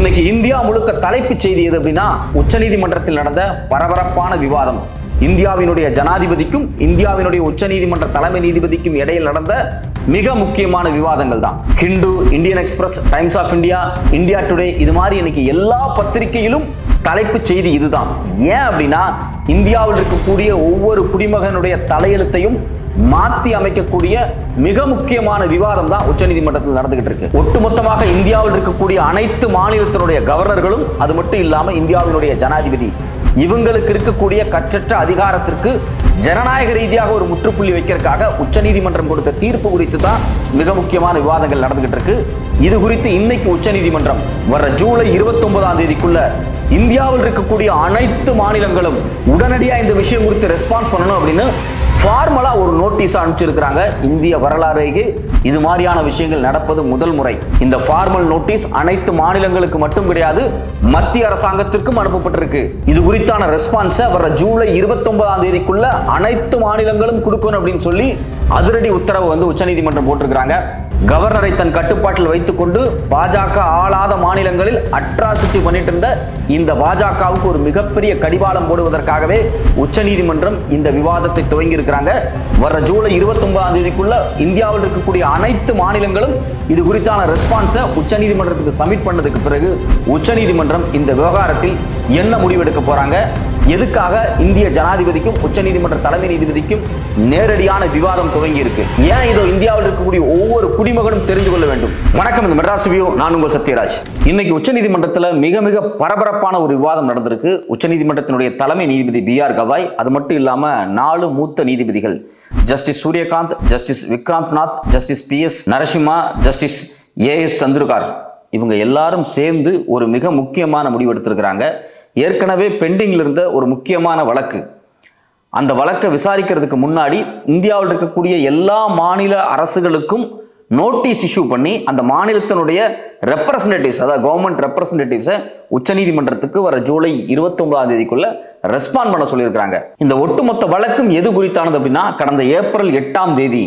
இன்னைக்கு இந்தியா முழுக்க தலைப்புச் செய்தி எது அப்படின்னா உச்சநீதிமன்றத்தில் நடந்த பரபரப்பான விவாதம். இந்தியாவினுடைய ஜனாதிபதிக்கும் இந்தியாவினுடைய உச்சநீதிமன்ற தலைமை நீதிபதிக்கும் இடையில் நடந்த மிக முக்கியமான விவாதங்கள் தான். Hindu Indian Express Times of India India Today இது மாதிரி இன்னைக்கு எல்லா பத்திரிகையிலும் தலைப்பு செய்தி இதுதான். ஏன் அப்படின்னா இந்தியாவில் இருக்கக்கூடிய ஒவ்வொரு குடிமகனுடைய தலையெழுத்தையும் மாத்தி அமைக்கக்கூடிய மிக முக்கியமான விவாதம் தான் உச்சநீதிமன்றத்தில் நடந்துகிட்டு இருக்கு. ஒட்டுமொத்தமாக இந்தியாவில் இருக்கக்கூடிய அனைத்து மாநிலத்தினுடைய கவர்னர்களும் அது மட்டும் இல்லாம இந்தியாவினுடைய ஜனாதிபதி. இவங்களுக்கு இருக்கக்கூடிய கற்றற்ற அதிகாரத்திற்கு ஜனநாயக ரீதியாக ஒரு முற்றுப்புள்ளி வைக்கிறதுக்காக உச்சநீதிமன்றம் கொடுத்த தீர்ப்பு குறித்து தான் மிக முக்கியமான விவாதங்கள் நடந்துகிட்டு இருக்கு. இது குறித்து இன்னைக்கு உச்சநீதிமன்றம் வர ஜூலை 29 தேதிக்குள்ள இந்தியாவில் இருக்கக்கூடிய அனைத்து மாநிலங்களும் உடனடியா இந்த விஷயம் குறித்து ரெஸ்பான்ஸ் பண்ணணும் அப்படின்னு ஃபார்மலா ஒரு நோட்டீஸ் அனுப்பிச்சிருக்கிறாங்க. இந்திய வரலாறுக்கு இது மாதிரியான விஷயங்கள் நடப்பது முதல் முறை. இந்த ஃபார்மல் நோட்டீஸ் அனைத்து மாநிலங்களுக்கு மட்டும் கிடையாது மத்திய அரசாங்கத்திற்கும் அனுப்பப்பட்டிருக்கு. இது குறித்தான ரெஸ்பான்ஸை வர ஜூலை 29 தேதிக்குள்ள அனைத்து மாநிலங்களும் கொடுக்கணும் அப்படின்னு சொல்லி அதிரடி உத்தரவு வந்து உச்சநீதிமன்றம் போட்டிருக்கிறாங்க. கவர்னரை தன் கட்டுப்பாட்டில் வைத்துக்கொண்டு பாஜக ஆளாத மாநிலங்களில் அட்ராசிட்டி பண்ணிட்டு இருந்த இந்த பாஜகவுக்கு ஒரு மிகப்பெரிய கடிவாளம் போடுவதற்காகவே உச்சநீதிமன்றம் இந்த விவாதத்தை துவங்கி இருக்கிறாங்க வர ஜூலை 29 தேதிக்குள்ள இந்தியாவில் இருக்கக்கூடிய அனைத்து மாநிலங்களும் இது குறித்தான ரெஸ்பான்ஸை உச்சநீதிமன்றத்துக்கு சப்மிட் பண்ணதுக்கு பிறகு உச்சநீதிமன்றம் இந்த விவகாரத்தில் என்ன முடிவெடுக்க போறாங்க? எதுக்காக இந்திய ஜனாதிபதிக்கும் உச்சநீதிமன்ற தலைமை நீதிபதிக்கும் நேரடியான விவாதம் துவங்கி இருக்கு ஏன் இதோ இந்தியாவில் இருக்கக்கூடிய ஒவ்வொரு குடிமகனும் தெரிந்து கொள்ள வேண்டும்? வணக்கம் இந்த மெட்ராஸ் வியூ. நான் உங்கள் சத்யராஜ். இன்னைக்கு உச்சநீதிமன்றத்தில் மிக மிக பரபரப்பான ஒரு விவாதம் நடந்திருக்கு. உச்சநீதிமன்றத்தினுடைய தலைமை நீதிபதி பி ஆர் கவாய். அது மட்டும் இல்லாம நாலு மூத்த நீதிபதிகள். Justice Suryakant justice Vikrant Nath justice P S Narasimha justice A S Chandurkar. இவங்க எல்லாரும் சேர்ந்து ஒரு மிக முக்கியமான முடிவு எடுத்திருக்கிறாங்க. ஏற்கனவே பெண்டிங்கில் இருந்த ஒரு முக்கியமான வழக்கு. அந்த வழக்கை விசாரிக்கிறதுக்கு முன்னாடி இந்தியாவில் இருக்கக்கூடிய எல்லா மாநில அரசுகளுக்கும் நோட்டீஸ் இஷ்யூ பண்ணி அந்த மாநிலத்தினுடைய ரெப்ரசன்டேட்டிவ்ஸ் அதாவது கவர்மெண்ட் ரெப்ரசன்டேட்டிவ்ஸை உச்சநீதிமன்றத்துக்கு வர ஜூலை 29 தேதிக்குள்ள ரெஸ்பாண்ட் பண்ண சொல்லியிருக்கிறாங்க. இந்த ஒட்டுமொத்த வழக்கும் எது குறித்தானது அப்படின்னா கடந்த ஏப்ரல் எட்டாம் தேதி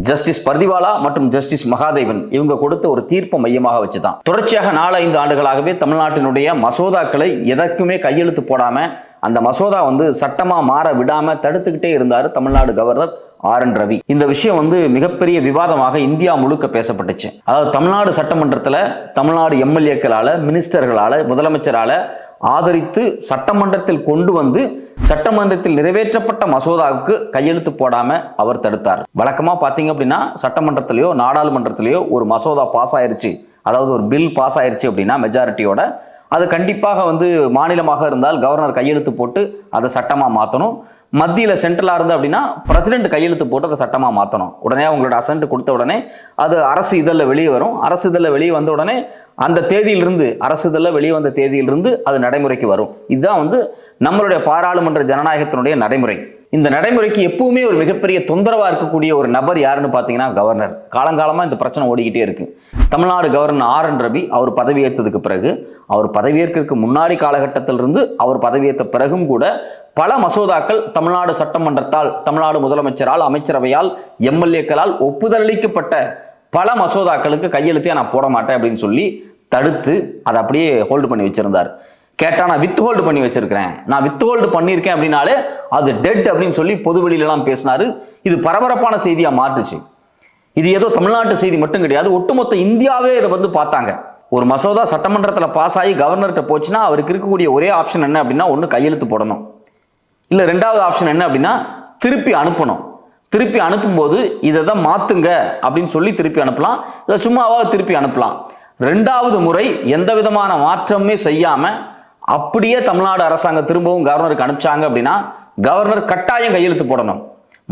ஜஸ்டிஸ் பர்திவாலா மற்றும் ஜஸ்டிஸ் மகாதேவன் இவங்க கொடுத்த ஒரு தீர்ப்பை மையமாக வச்சுதான். தொடர்ச்சியாக நாலஞ்சு ஆண்டுகளாகவே தமிழ்நாட்டினுடைய மசோதாக்களை எதற்குமே கையெழுத்து போடாம அந்த மசோதா வந்து சட்டமா மாற விடாம தடுத்துக்கிட்டே இருந்தார் Tamil Nadu governor R N Ravi. இந்த விஷயம் வந்து மிகப்பெரிய விவாதமாக இந்தியா முழுக்க பேசப்பட்டுச்சு. அதாவது தமிழ்நாடு சட்டமன்றத்தில் தமிழ்நாடு எம்எல்ஏக்களால் மினிஸ்டர்களால முதலமைச்சரால் ஆதரித்து சட்டமன்றத்தில் கொண்டு வந்து சட்டமன்றத்தில் நிறைவேற்றப்பட்ட மசோதாவுக்கு கையெழுத்து போடாம அவர் தடுத்தார். வழக்கமா பாத்தீங்க அப்படின்னா சட்டமன்றத்திலேயோ நாடாளுமன்றத்திலேயோ ஒரு மசோதா பாஸ் ஆயிருச்சு அதாவது ஒரு பில் பாஸ் ஆயிருச்சு அப்படின்னா மெஜாரிட்டியோட அது கண்டிப்பாக வந்து மாநிலமாக இருந்தால் கவர்னர் கையெழுத்து போட்டு அதை சட்டமாக மாற்றணும் மத்தியில் சென்ட்ரலாக இருந்து அப்படின்னா பிரசிடென்ட் கையெழுத்து போட்டு அதை சட்டமாக மாற்றணும் உடனே அவங்களோட அசன்ட் கொடுத்த உடனே அது அரசு இதழில் வெளியே வரும். அரசு இதழில் வெளியே வந்த உடனே அந்த தேதியிலிருந்து அரசு இதழில் வெளியே வந்த தேதியிலிருந்து அது நடைமுறைக்கு வரும். இதுதான் வந்து நம்மளுடைய பாராளுமன்ற ஜனநாயகத்தினுடைய நடைமுறை. இந்த நடைமுறைக்கு எப்பவுமே ஒரு மிகப்பெரிய தொந்தரவா இருக்கக்கூடிய ஒரு நபர் யாருன்னு பார்த்தீங்கன்னா கவர்னர். காலங்காலமா இந்த பிரச்சனை ஓடிக்கிட்டே இருக்கு. Tamil Nadu governor R N Ravi அவர் பதவியேற்றதுக்கு பிறகு அவர் பதவியேற்கிறதுக்கு முன்னாடி காலகட்டத்திலிருந்து அவர் பதவியேற்ற பிறகும் கூட பல மசோதாக்கள் தமிழ்நாடு சட்டமன்றத்தால் தமிழ்நாடு முதலமைச்சரால் அமைச்சரவையால் எம்எல்ஏக்களால் ஒப்புதல் அளிக்கப்பட்ட பல மசோதாக்களுக்கு கையெழுத்தே நான் போட மாட்டேன் அப்படின்னு சொல்லி தடுத்து அதை அப்படியே ஹோல்டு பண்ணி வச்சிருந்தார். கேட்டா நான் வித் ஹோல்டு பண்ணி வச்சிருக்கிறேன். நான் வித் ஹோல்டு பண்ணியிருக்கேன் அப்படின்னாலே அது டெட் அப்படின்னு சொல்லி பொது வெளியிலலாம் பேசினாரு. இது பரபரப்பான செய்தியா மாற்றுச்சு. இது ஏதோ தமிழ்நாட்டு செய்தி மட்டும் கிடையாது. ஒட்டுமொத்த இந்தியாவே இதை வந்து பார்த்தாங்க. ஒரு மசோதா சட்டமன்றத்தில் பாஸ் ஆகி கவர்னர்கிட்ட போச்சுன்னா அவருக்கு இருக்கக்கூடிய ஒரே ஆப்ஷன் என்ன அப்படின்னா ஒன்று கையெழுத்து போடணும். இல்லை ரெண்டாவது ஆப்ஷன் என்ன அப்படின்னா திருப்பி அனுப்பணும். திருப்பி அனுப்பும்போது இதை தான் மாற்றுங்க அப்படின்னு சொல்லி திருப்பி அனுப்பலாம். இல்லை சும்மாவாவது திருப்பி அனுப்பலாம். ரெண்டாவது முறை எந்த விதமான மாற்றமே செய்யாமல் அப்படியே தமிழ்நாடு அரசாங்கம் திரும்பவும் கவர்னருக்கு அனுப்பிச்சாங்க அப்படின்னா கவர்னர் கட்டாயம் கையெழுத்து போடணும்.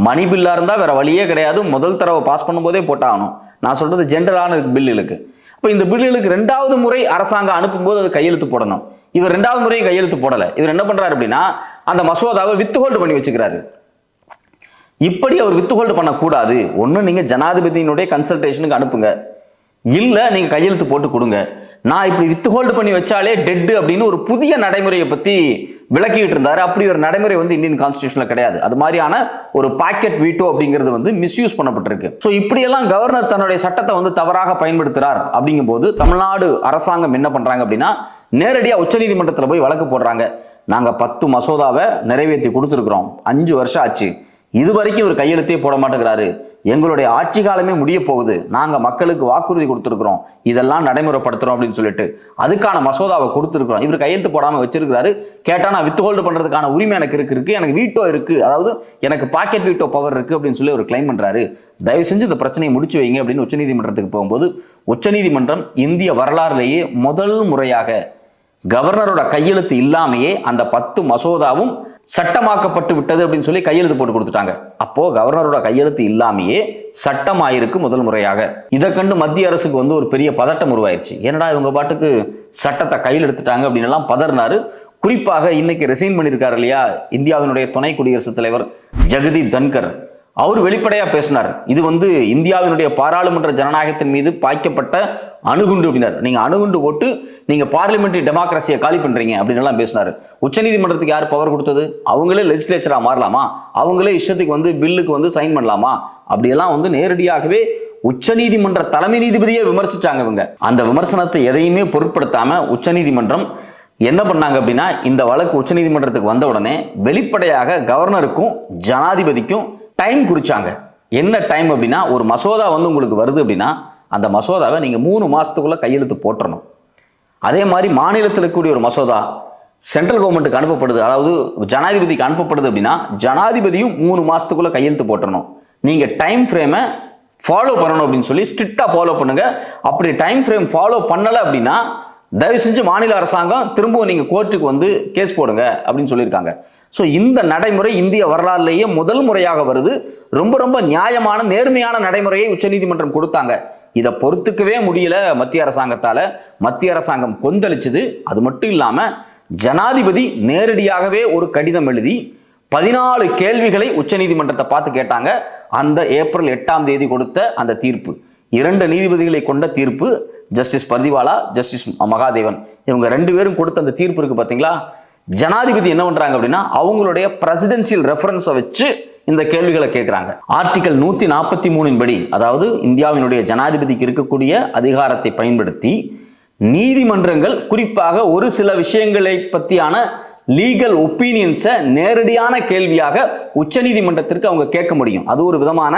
மணி பில்லாக இருந்தால் வேற வழியே கிடையாது. முதல் தடவை பாஸ் பண்ணும்போதே போட்டாகணும். நான் சொல்றது ஜென்ரலான பில்லுகளுக்கு. இப்போ இந்த பில்லுகளுக்கு ரெண்டாவது முறை அரசாங்கம் அனுப்பும்போது அது கையெழுத்து போடணும். இவர் ரெண்டாவது முறையும் கையெழுத்து போடலை. இவர் என்ன பண்றாரு அப்படின்னா அந்த மசோதாவை வித்து ஹோல்டு பண்ணி வச்சுக்கிறாரு. இப்படி அவர் வித்து ஹோல்டு பண்ணக்கூடாது. ஒன்று நீங்கள் ஜனாதிபதியினுடைய கன்சல்டேஷனுக்கு அனுப்புங்க. இல்லை நீங்கள் கையெழுத்து போட்டு கொடுங்க. நான் இப்படி வித் ஹோல்டு பண்ணி வச்சாலே டெட்டு அப்படின்னு ஒரு புதிய நடைமுறையை பத்தி விளக்கிட்டு இருந்தாரு. அப்படி ஒரு நடைமுறை வந்து இந்தியன் கான்ஸ்டியூஷன்ல கிடையாது. அது மாதிரியான ஒரு பாக்கெட் வீட்டோ அப்படிங்கிறது வந்து மிஸ்யூஸ் பண்ணப்பட்டிருக்கு. ஸோ இப்படியெல்லாம் கவர்னர் தன்னுடைய சட்டத்தை வந்து தவறாக பயன்படுத்துறார் அப்படிங்கும்போது தமிழ்நாடு அரசாங்கம் என்ன பண்றாங்க அப்படின்னா நேரடியாக உச்சநீதிமன்றத்தில் போய் வழக்கு போடுறாங்க. நாங்கள் பத்து மசோதாவை நிறைவேற்றி கொடுத்துருக்குறோம். அஞ்சு வருஷம் ஆச்சு. இது வரைக்கும் இவர் கையெழுத்தே போட மாட்டேங்கிறாரு. எங்களுடைய ஆட்சி காலமே முடிய போகுது. நாங்கள் மக்களுக்கு வாக்குறுதி கொடுத்துருக்குறோம். இதெல்லாம் நடைமுறைப்படுத்துறோம் அப்படின்னு சொல்லிட்டு அதுக்கான மசோதாவை கொடுத்துருக்குறோம். இவர் கையெழுத்து போடாமல் வச்சிருக்கிறாரு. கேட்டால் நான் வித் ஹோல்டு பண்ணுறதுக்கான உரிமை எனக்கு இருக்கு இருக்கு. எனக்கு வீட்டோ இருக்கு. அதாவது எனக்கு பாக்கெட் வீட்டோ பவர் இருக்கு அப்படின்னு சொல்லி அவர் கிளைம் பண்ணுறாரு தயவு செஞ்சு இந்த பிரச்சனையை முடிச்சு வைங்க அப்படின்னு உச்சநீதிமன்றத்துக்கு போகும்போது உச்சநீதிமன்றம் இந்திய வரலாறுலேயே முதல் முறையாக கவர்னரோட கையெழுத்து இல்லாமையே அந்த பத்து மசோதாவும் சட்டமாக்கப்பட்டு விட்டது அப்படின்னு சொல்லி கையெழுத்து போட்டு கொடுத்துட்டாங்க. அப்போ கவர்னரோட கையெழுத்து இல்லாமையே சட்டமாயிருக்கு முதல் முறையாக. இதை கண்டு மத்திய அரசுக்கு வந்து ஒரு பெரிய பதட்டம் உருவாயிருச்சு. என்னடா இவங்க பாட்டுக்கு சட்டத்தை கையில் எடுத்துட்டாங்க அப்படின்னு எல்லாம் பதறினாரு. குறிப்பாக இன்னைக்கு ரெசைன் பண்ணியிருக்காரு இல்லையா? இந்தியாவினுடைய துணை குடியரசுத் தலைவர் ஜெகதீப் தன்கர். அவர் வெளிப்படையா பேசினார். இது வந்து இந்தியாவினுடைய பாராளுமன்ற ஜனநாயகத்தின் மீது பாய்க்கப்பட்ட அணுகுண்டு அப்படின்னார். நீங்க அணுகுண்டு போட்டு நீங்க பார்லிமெண்ட்ரி டெமோக்ரஸியை காலி பண்றீங்க அப்படின்னு எல்லாம் பேசினாரு. உச்சநீதிமன்றத்துக்கு யார் பவர் கொடுத்தது? அவங்களே லெஜிஸ்லேச்சரா மாறலாமா? அவங்களே இஷ்டத்துக்கு வந்து பில்லுக்கு வந்து சைன் பண்ணலாமா? அப்படியெல்லாம் வந்து நேரடியாகவே உச்சநீதிமன்ற தலைமை நீதிபதியே விமர்சிச்சாங்க இவங்க. அந்த விமர்சனத்தை எதையுமே பொருட்படுத்தாம உச்சநீதிமன்றம் என்ன பண்ணாங்க அப்படின்னா இந்த வழக்கு உச்சநீதிமன்றத்துக்கு வந்த உடனே வெளிப்படையாக கவர்னருக்கும் ஜனாதிபதிக்கும் டைம் குறிச்சாங்க. என்ன டைம் அப்படின்னா ஒரு மசோதா வந்து உங்களுக்கு வருது அப்படின்னா அந்த மசோதாவை நீங்கள் மூணு மாதத்துக்குள்ளே கையெழுத்து போட்டுறணும். அதே மாதிரி மாநிலத்தில் இருக்கக்கூடிய ஒரு மசோதா சென்ட்ரல் கவர்மெண்ட்டுக்கு அனுப்பப்படுது. அதாவது ஜனாதிபதிக்கு அனுப்பப்படுது அப்படின்னா ஜனாதிபதியும் மூணு மாதத்துக்குள்ளே கையெழுத்து போட்டுறணும். நீங்கள் டைம் ஃப்ரேமை ஃபாலோ பண்ணணும் அப்படின்னு சொல்லி ஸ்ட்ரிக்டாக ஃபாலோ பண்ணுங்கள் அப்படி டைம் ஃப்ரேம் ஃபாலோ பண்ணலை அப்படின்னா தயவு செஞ்சு மாநில அரசாங்கம் திரும்பவும் நீங்கள் கோர்ட்டுக்கு வந்து கேஸ் போடுங்க அப்படின்னு சொல்லியிருக்காங்க. ஸோ இந்த நடைமுறை இந்திய வரலாறுலேயே முதல் முறையாக வருது. ரொம்ப ரொம்ப நியாயமான நேர்மையான நடைமுறையை உச்சநீதிமன்றம் கொடுத்தாங்க. இதை பொறுத்துக்கவே முடியல மத்திய அரசாங்கத்தால. மத்திய அரசாங்கம் கொந்தளிச்சது. அது மட்டும் இல்லாம ஜனாதிபதி நேரடியாகவே ஒரு கடிதம் எழுதி பதினாலு கேள்விகளை உச்சநீதிமன்றத்தை பார்த்து கேட்டாங்க. அந்த ஏப்ரல் எட்டாம் தேதி கொடுத்த அந்த தீர்ப்பு. இரண்டு நீதிபதிகளை கொண்ட தீர்ப்பு ஜஸ்டிஸ் பர்திவாலா ஜஸ்டிஸ் மகாதேவன். இவங்க ரெண்டு பேரும் கொடுத்த அந்த தீர்ப்பு இருக்கு பார்த்தீங்களா ஜனாதிபதி என்ன பண்றாங்க அப்படின்னா அவங்களுடைய பிரசிடென்சியல் ரெஃபரன்ஸை வச்சு இந்த கேள்விகளை கேட்குறாங்க ஆர்டிகல் நூத்தி நாற்பத்தி மூணின் படி அதாவது இந்தியாவினுடைய ஜனாதிபதிக்கு இருக்கக்கூடிய அதிகாரத்தை பயன்படுத்தி நீதிமன்றங்கள் குறிப்பாக ஒரு சில விஷயங்களை பத்தியான லீகல் ஒப்பீனியன்ஸை நேரடியான கேள்வியாக உச்சநீதிமன்றத்திற்கு அவங்க கேட்க முடியும். அது ஒரு விதமான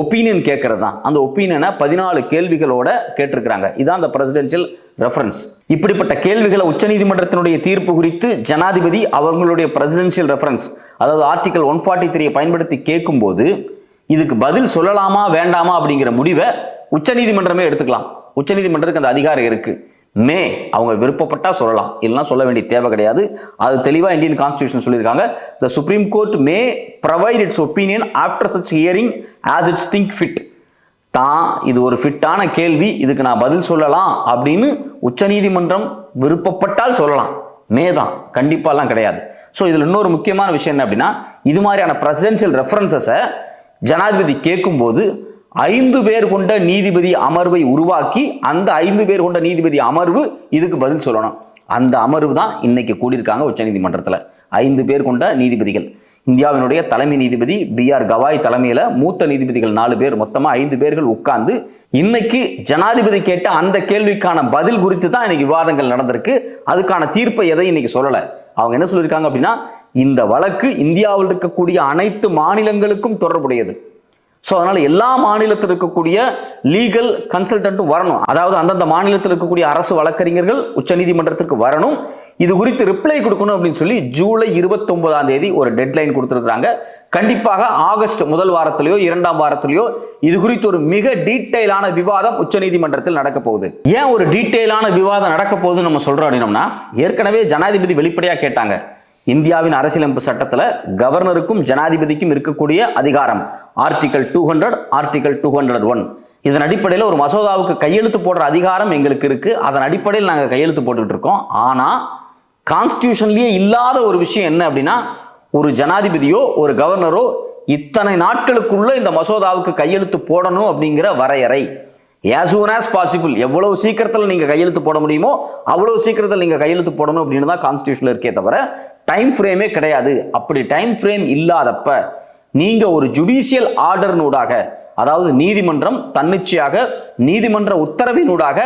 ஒப்பீனியன் கேட்கறது தான் அந்த ஒப்பீனியனை பதினாலு கேள்விகளோட கேட்டிருக்கிறாங்க. இதான் அந்த பிரசிடென்ஷியல் ரெஃபரன்ஸ் இப்படிப்பட்ட கேள்விகளை உச்சநீதிமன்றத்தினுடைய தீர்ப்பு குறித்து ஜனாதிபதி அவங்களுடைய பிரசிடென்ஷியல் ரெஃபரன்ஸ் அதாவது ஆர்டிகல் ஒன் ஃபார்ட்டி த்ரீயை பயன்படுத்தி கேட்கும்போது இதுக்கு பதில் சொல்லலாமா வேண்டாமா அப்படிங்கிற முடிவை உச்சநீதிமன்றமே எடுத்துக்கலாம். உச்சநீதிமன்றத்துக்கு அந்த அதிகாரம் இருக்குது மே அவங்க விருப்பப்பட்டா சொல்லலாம். இல்லைனா சொல்ல வேண்டிய தேவை கிடையாது. அது தெளிவாக இந்தியன் கான்ஸ்டியூஷன் சொல்லியிருக்காங்க. The supreme court may provide its opinion after such hearing as its think fit தான் இது ஒரு ஃபிட்டான கேள்வி. இதுக்கு நான் பதில் சொல்லலாம் அப்படின்னு உச்சநீதிமன்றம் விருப்பப்பட்டால் சொல்லலாம். மே தான். கண்டிப்பாலாம் கிடையாது. ஸோ இதில் இன்னொரு முக்கியமான விஷயம் என்ன அப்படின்னா இது மாதிரியான பிரசிடென்ஷியல் ரெஃபரன்சஸை ஜனாதிபதி கேட்கும்போது ஐந்து பேர் கொண்ட நீதிபதி அமர்வை உருவாக்கி அந்த ஐந்து பேர் கொண்ட நீதிபதி அமர்வு இதுக்கு பதில் சொல்லணும். அந்த அமர்வு தான் இன்னைக்கு கூடியிருக்காங்க உச்சநீதிமன்றத்தில். ஐந்து பேர் கொண்ட நீதிபதிகள். இந்தியாவினுடைய தலைமை நீதிபதி பி ஆர் கவாய் தலைமையில் மூத்த நீதிபதிகள் நாலு பேர் மொத்தமாக ஐந்து பேர்கள் உட்கார்ந்து இன்னைக்கு ஜனாதிபதி கேட்ட அந்த கேள்விக்கான பதில் குறித்து தான் இன்னைக்கு விவாதங்கள் நடந்திருக்கு. அதுக்கான தீர்ப்பை எதையும் இன்னைக்கு சொல்லலை. அவங்க என்ன சொல்லியிருக்காங்க அப்படின்னா இந்த வழக்கு இந்தியாவில் இருக்கக்கூடிய அனைத்து மாநிலங்களுக்கும் தொடர்புடையது. ஸோ அதனால் எல்லா மாநிலத்தில் இருக்கக்கூடிய லீகல் கன்சல்டன்ட்டும் வரணும். அதாவது அந்தந்த மாநிலத்தில் இருக்கக்கூடிய அரசு வழக்கறிஞர்கள் உச்சநீதிமன்றத்திற்கு வரணும். இது குறித்து ரிப்ளை கொடுக்கணும் அப்படின்னு சொல்லி ஜூலை இருபத்தொன்பதாம் தேதி ஒரு டெட்லைன் கொடுத்துருக்குறாங்க. கண்டிப்பாக ஆகஸ்ட் முதல் வாரத்திலேயோ இரண்டாம் வாரத்திலேயோ இது குறித்து ஒரு மிக டீட்டெயிலான விவாதம் உச்சநீதிமன்றத்தில் நடக்க போகுது. ஏன் ஒரு டீட்டெயிலான விவாதம் நடக்க போகுதுன்னு நம்ம சொல்கிறோம் அப்படின்னோம்னா ஏற்கனவே ஜனாதிபதி வெளிப்படையாக கேட்டாங்க. இந்தியாவின் அரசியலமைப்பு சட்டத்தில் கவர்னருக்கும் ஜனாதிபதிக்கும் இருக்கக்கூடிய அதிகாரம். Article two hundred article two hundred one இதன் அடிப்படையில் ஒரு மசோதாவுக்கு கையெழுத்து போடுற அதிகாரம் எங்களுக்கு இருக்கு. அதன் அடிப்படையில் நாங்கள் கையெழுத்து போட்டுக்கிட்டு இருக்கோம். ஆனால் கான்ஸ்டியூஷன்லேயே இல்லாத ஒரு விஷயம் என்ன அப்படின்னா ஒரு ஜனாதிபதியோ ஒரு கவர்னரோ இத்தனை நாட்களுக்குள்ள இந்த மசோதாவுக்கு கையெழுத்து போடணும் அப்படிங்கிற வரையறை. As ஆஸ் பாசிபிள் எவ்வளவு சீக்கிரத்தில் நீங்கள் கையெழுத்து போட முடியுமோ அவ்வளவு சீக்கிரத்தில் நீங்கள் கையெழுத்து போடணும் அப்படின்னு தான் கான்ஸ்டியூஷனில் இருக்கே தவிர டைம் ஃப்ரேமே கிடையாது. அப்படி டைம் ஃப்ரேம் இல்லாதப்ப நீங்கள் ஒரு ஜுடிஷியல் ஆர்டர்னூடாக அதாவது நீதிமன்றம் தன்னிச்சையாக நீதிமன்ற உத்தரவினூடாக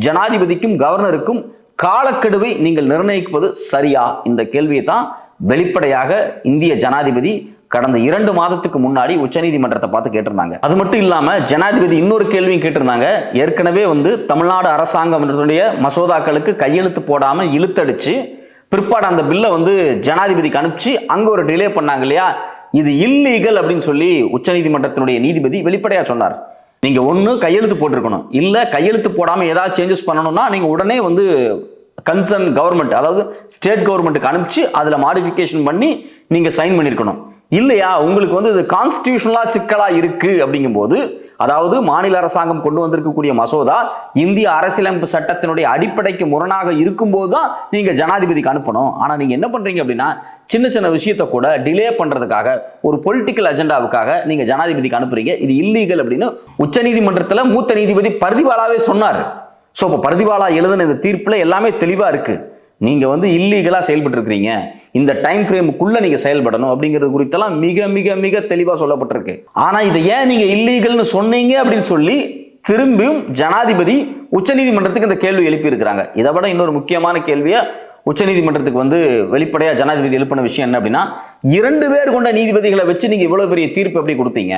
ஜனாதிபதிக்கும் கவர்னருக்கும் காலக்கெடுவை நீங்கள் நிர்ணயிப்பது சரியா? இந்த கேள்வியை தான் வெளிப்படையாக இந்திய ஜனாதிபதி கடந்த இரண்டு மாதத்துக்கு முன்னாடி உச்சநீதிமன்றத்தை பார்த்து கேட்டிருந்தாங்க. அது மட்டும் இல்லாம ஜனாதிபதி இன்னொரு கேள்வியும் கேட்டிருந்தாங்க. ஏற்கனவே வந்து தமிழ்நாடு அரசாங்கத்தினுடைய மசோதாக்களுக்கு கையெழுத்து போடாம இழுத்தடிச்சு பிற்பாடு அந்த பில்லை வந்து ஜனாதிபதிக்கு அனுப்பிச்சு அங்கே ஒரு டிலே பண்ணாங்க இல்லையா? இது இல்லீகல் அப்படின்னு சொல்லி உச்சநீதிமன்றத்தினுடைய நீதிபதி வெளிப்படையா சொன்னார். நீங்க ஒன்று கையெழுத்து போட்டிருக்கணும். இல்லை கையெழுத்து போடாமல் ஏதாவது சேஞ்சஸ் பண்ணணும்னா நீங்க உடனே வந்து கன்சர்ன் கவர்மெண்ட் அதாவது ஸ்டேட் கவர்மெண்ட்டுக்கு அனுப்பிச்சு அதில் மாடிஃபிகேஷன் பண்ணி நீங்கள் சைன் பண்ணியிருக்கணும் இல்லையா? உங்களுக்கு வந்து இது கான்ஸ்டியூஷனலாக சிக்கலாக இருக்கு அப்படிங்கும்போது அதாவது மாநில அரசாங்கம் கொண்டு வந்திருக்கக்கூடிய மசோதா இந்திய அரசியலமைப்பு சட்டத்தினுடைய அடிப்படைக்கு முரணாக இருக்கும்போது தான் நீங்கள் ஜனாதிபதிக்கு அனுப்பணும். ஆனால் நீங்கள் என்ன பண்ணுறீங்க அப்படின்னா சின்ன சின்ன விஷயத்தை கூட டிலே பண்ணுறதுக்காக ஒரு பொலிட்டிக்கல் அஜெண்டாவுக்காக நீங்கள் ஜனாதிபதிக்கு அனுப்புறீங்க. இது இல்லீகல் அப்படின்னு உச்சநீதிமன்றத்தில் மூத்த நீதிபதி பர்திவாலாவே சொன்னார். ஸோ இப்போ பர்திவாலா எழுதின இந்த தீர்ப்பில் எல்லாமே தெளிவாக இருக்குது நீங்கள் வந்து இல்லீகலாக செயல்பட்டுருக்கிறீங்க. இந்த டைம் ஃப்ரேமுக்குள்ளே நீங்கள் செயல்படணும் அப்படிங்கிறது குறித்தெல்லாம் மிக மிக மிக தெளிவாக சொல்லப்பட்டிருக்கு. ஆனால் இதை ஏன் நீங்கள் இல்லீகல்னு சொன்னீங்க அப்படின்னு சொல்லி திரும்பியும் ஜனாதிபதி உச்சநீதிமன்றத்துக்கு இந்த கேள்வி எழுப்பியிருக்கிறாங்க. இதை விட இன்னொரு முக்கியமான கேள்வியை உச்சநீதிமன்றத்துக்கு வந்து வெளிப்படையாக ஜனாதிபதி எழுப்பின விஷயம் என்ன அப்படின்னா இரண்டு பேர் கொண்ட நீதிபதிகளை வச்சு நீங்கள் இவ்வளோ பெரிய தீர்ப்பு எப்படி கொடுத்தீங்க?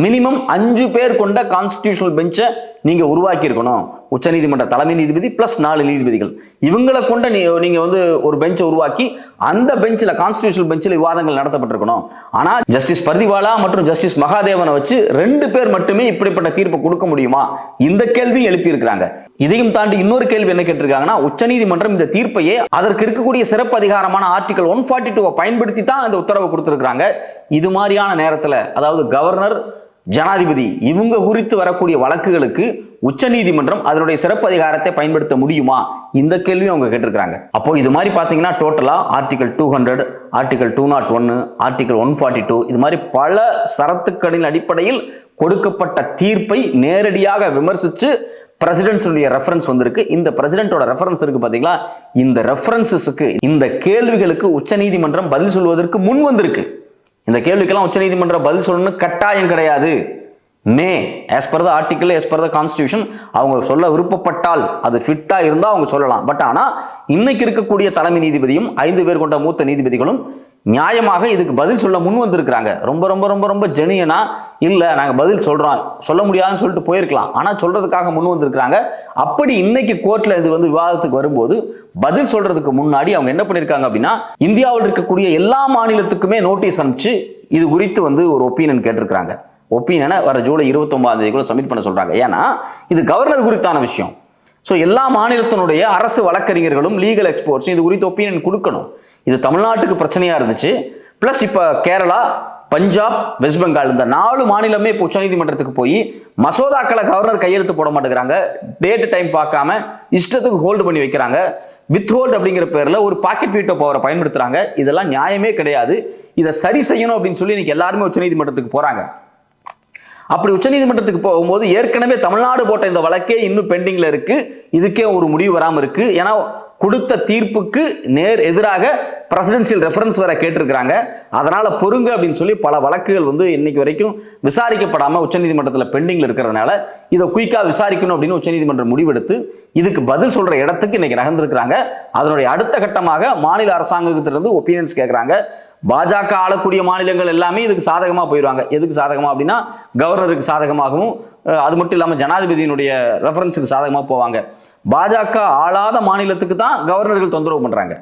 மினிமம் அஞ்சு பேர் கொண்ட கான்ஸ்டியூஷனல் பெஞ்சை நீங்கள் உருவாக்கியிருக்கணும். உச்சநீதிமன்ற தலைமை நீதிபதி பிளஸ் நாலு நீதிபதிகள். இவங்களை கொண்ட நீ- நீங்கள் வந்து ஒரு பெஞ்சை உருவாக்கி அந்த பெஞ்சில் கான்ஸ்டிடியூஷனல் பெஞ்சில் விவாதங்கள் நடத்தப்பட்டிருக்கணும். ஆனால் ஜஸ்டிஸ் பர்திவாலா மற்றும் ஜஸ்டிஸ் மகாதேவனை வச்சு ரெண்டு பேர் மட்டுமே இப்படிப்பட்ட தீர்ப்பு கொடுக்க முடியுமா? இந்த கேள்வி எழுப்பியிருக்கிறாங்க. இதையும் தாண்டி இன்னொரு கேள்வி என்ன கேட்டிருக்காங்கன்னா உச்சநீதிமன்றம் இந்த தீர்ப்பையே அதற்கு இருக்கக்கூடிய சிறப்பு அதிகாரமான ஆர்டிகல் ஒன் ஃபார்ட்டி டூவை பயன்படுத்தி தான் இந்த உத்தரவை கொடுத்திருக்காங்க இது மாதிரியான நேரத்தில் அதாவது கவர்னர் ஜனாதிபதி இவங்க குறித்து வரக்கூடிய வழக்குகளுக்கு உச்சநீதிமன்றம் அதனுடைய சிறப்பு அதிகாரத்தை பயன்படுத்த முடியுமா? இந்த கேள்வியும் அவங்க கேட்டிருக்கிறாங்க. அப்போ இது மாதிரி பார்த்தீங்கன்னா டோட்டலா article two hundred article two naught ஒன்னு ஆர்டிகல் ஒன் ஃபார்ட்டி டூ இது மாதிரி பல சரத்துக்களின் அடிப்படையில் கொடுக்கப்பட்ட தீர்ப்பை நேரடியாக விமர்சித்து பிரசிடென்ட்ஸுடைய ரெஃபரன்ஸ் வந்திருக்கு. இந்த பிரசிடென்ட்டோட ரெஃபரன்ஸ் இருக்கு பார்த்தீங்களா? இந்த ரெஃபரன்சஸுக்கு இந்த கேள்விகளுக்கு உச்சநீதிமன்றம் பதில் சொல்வதற்கு முன் வந்திருக்கு. இந்த கேள்விக்கெல்லாம் உச்சநீதிமன்றம் பதில் சொல்லணும்னு கட்டாயம் கிடையாது. May as per the article as per the constitution அவங்க சொல்ல விருப்பப்பட்டால் அது ஃபிட்டாக இருந்தால் அவங்க சொல்லலாம். பட் ஆனால் இன்னைக்கு இருக்கக்கூடிய தலைமை நீதிபதியும் ஐந்து பேர் கொண்ட மூத்த நீதிபதிகளும் நியாயமாக இதுக்கு பதில் சொல்ல முன் வந்திருக்கிறாங்க. ரொம்ப ரொம்ப ரொம்ப ரொம்ப ஜெனியனா இல்லை நாங்கள் பதில் சொல்கிறோம் சொல்ல முடியாதுன்னு சொல்லிட்டு போயிருக்கலாம். ஆனால் சொல்றதுக்காக முன் வந்திருக்கிறாங்க. அப்படி இன்னைக்கு கோர்ட்ல இது வந்து விவாதத்துக்கு வரும்போது பதில் சொல்றதுக்கு முன்னாடி அவங்க என்ன பண்ணியிருக்காங்க அப்படின்னா இந்தியாவில் இருக்கக்கூடிய எல்லா மாநிலத்துக்குமே நோட்டீஸ் அனுப்பிச்சு இது குறித்து வந்து ஒரு ஒப்பீனியன் கேட்டிருக்கிறாங்க. ஒப்பீனியனை வர ஜூலை இருபத்தொன்பதாம் தேதிக்குள்ள சப்மிட் பண்ண சொல்கிறாங்க ஏன்னா இது கவர்னர் குறித்தான விஷயம். ஸோ எல்லா மாநிலத்தினுடைய அரசு வழக்கறிஞர்களும் லீகல் எக்ஸ்போர்ட்ஸும் இது குறித்து ஒப்பீனியன் கொடுக்கணும். இது தமிழ்நாட்டுக்கு பிரச்சனையாக இருந்துச்சு. ப்ளஸ் இப்போ கேரளா பஞ்சாப் வெஸ்ட் பெங்கால் இந்த நாலு மாநிலமே இப்போ உச்சநீதிமன்றத்துக்கு போய் மசோதாக்களை கவர்னர் கையெழுத்து போட மாட்டேங்கிறாங்க. டேட் டைம் பார்க்காம இஷ்டத்துக்கு ஹோல்டு பண்ணி வைக்கிறாங்க. வித் ஹோல்டு அப்படிங்கிற பேரில் ஒரு பாக்கெட் வீட்டோ பவரை பயன்படுத்துகிறாங்க இதெல்லாம் நியாயமே கிடையாது. இதை சரி செய்யணும் அப்படின்னு சொல்லி இன்னைக்கு எல்லாருமே உச்சநீதிமன்றத்துக்கு போகிறாங்க அப்படி உச்சநீதிமன்றத்துக்கு போகும்போது ஏற்கனவே தமிழ்நாடு போட்ட இந்த வழக்கே இன்னும் பெண்டிங்கில் இருக்குது இதுக்கே ஒரு முடிவு வராமல் இருக்குது ஏன்னா கொடுத்த தீர்ப்புக்கு நேர் எதிராக பிரசிடென்சியல் ரெஃபரன்ஸ் வேற கேட்டிருக்கிறாங்க. அதனால பொறுங்க அப்படின்னு சொல்லி பல வழக்குகள் வந்து இன்னைக்கு வரைக்கும் விசாரிக்கப்படாமல் உச்சநீதிமன்றத்தில் பெண்டிங்ல இருக்கிறதுனால இதை குயிக்கா விசாரிக்கணும் அப்படின்னு உச்சநீதிமன்றம் முடிவெடுத்து இதுக்கு பதில் சொல்ற இடத்துக்கு இன்னைக்கு நகர்ந்திருக்கிறாங்க. அதனுடைய அடுத்த கட்டமாக மாநில அரசாங்கத்திலிருந்து ஒப்பீனியன்ஸ் கேட்குறாங்க பாஜக ஆளக்கூடிய மாநிலங்கள் எல்லாமே இதுக்கு சாதகமாக போயிடுவாங்க எதுக்கு சாதகமாக அப்படின்னா கவர்னருக்கு சாதகமாகவும் அது மட்டும் இல்லாமல் ஜனாதிபதியினுடைய ரெஃபரன்ஸுக்கு சாதகமாக போவாங்க. பாஜக ஆளாத மாநிலத்துக்கு தான் கவர்னர்கள் தொந்தரவு பண்றாங்க.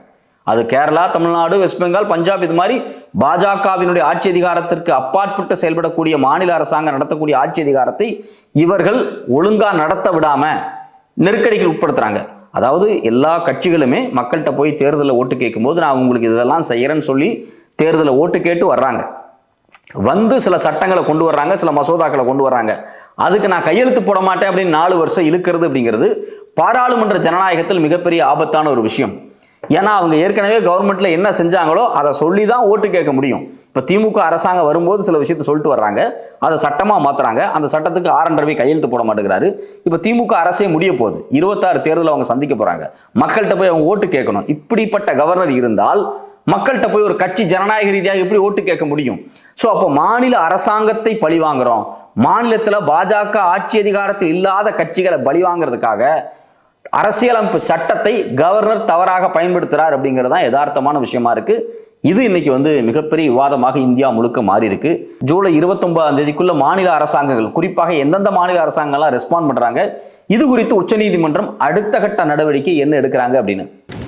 அது கேரளா தமிழ்நாடு வெஸ்ட் பெங்கால் பஞ்சாப் இது மாதிரி பாஜகவினுடைய ஆட்சி அதிகாரத்திற்கு அப்பாற்பட்டு செயல்படக்கூடிய மாநில அரசாங்கம் நடத்தக்கூடிய ஆட்சி அதிகாரத்தை இவர்கள் ஒழுங்கா நடத்த விடாம நெருக்கடிக்கு உட்படுத்துறாங்க. அதாவது எல்லா கட்சிகளுமே மக்கள்கிட்ட போய் தேர்தலில் ஓட்டு கேட்கும்போது நான் உங்களுக்கு இதெல்லாம் செய்யறேன்னு சொல்லி தேர்தலில் ஓட்டு கேட்டு வர்றாங்க. வந்து சில சட்டங்களை கொண்டு வர்றாங்க சில மசோதாக்களை கொண்டு வர்றாங்க. அதுக்கு நான் கையெழுத்து போட மாட்டேன் அப்படின்னு நாலு வருஷம் இழுக்கிறது அப்படிங்கிறது பாராளுமன்ற ஜனநாயகத்தில் மிகப்பெரிய ஆபத்தான ஒரு விஷயம். ஏன்னா அவங்க ஏற்கனவே கவர்மெண்ட்ல என்ன செஞ்சாங்களோ அதை சொல்லி தான் ஓட்டு கேட்க முடியும். இப்போ திமுக அரசாங்கம் வரும்போது சில விஷயத்த சொல்லிட்டு வர்றாங்க. அதை சட்டமாக மாத்துறாங்க. அந்த சட்டத்துக்கு ஆர் ரவி கையெழுத்து போட மாட்டேங்கிறாரு. இப்போ திமுக அரசே முடிய போகுது. இருபத்தாறு தேர்தல் அவங்க சந்திக்க போறாங்க. மக்கள்கிட்ட போய் அவங்க ஓட்டு கேட்கணும். இப்படிப்பட்ட கவர்னர் இருந்தால் மக்கள்கிட்ட போய் ஒரு கட்சி ஜனநாயக ரீதியாக எப்படி ஓட்டு கேட்க முடியும்? ஸோ அப்போ மாநில அரசாங்கத்தை பழி வாங்குறோம். மாநிலத்தில் பாஜக ஆட்சி அதிகாரத்தில் இல்லாத கட்சிகளை பழி வாங்குறதுக்காக அரசியலமைப்பு சட்டத்தை கவர்னர் தவறாக பயன்படுத்துகிறார் அப்படிங்கிறது தான் யதார்த்தமான விஷயமா இருக்கு. இது இன்னைக்கு வந்து மிகப்பெரிய விவாதமாக இந்தியா முழுக்க மாறி இருக்கு. ஜூலை இருபத்தொன்பதாம் தேதிக்குள்ள மாநில அரசாங்கங்கள் குறிப்பாக எந்தெந்த மாநில அரசாங்கங்கள்லாம் ரெஸ்பாண்ட் பண்றாங்க. இது குறித்து உச்சநீதிமன்றம் அடுத்த கட்ட நடவடிக்கை என்ன எடுக்கிறாங்க அப்படின்னு.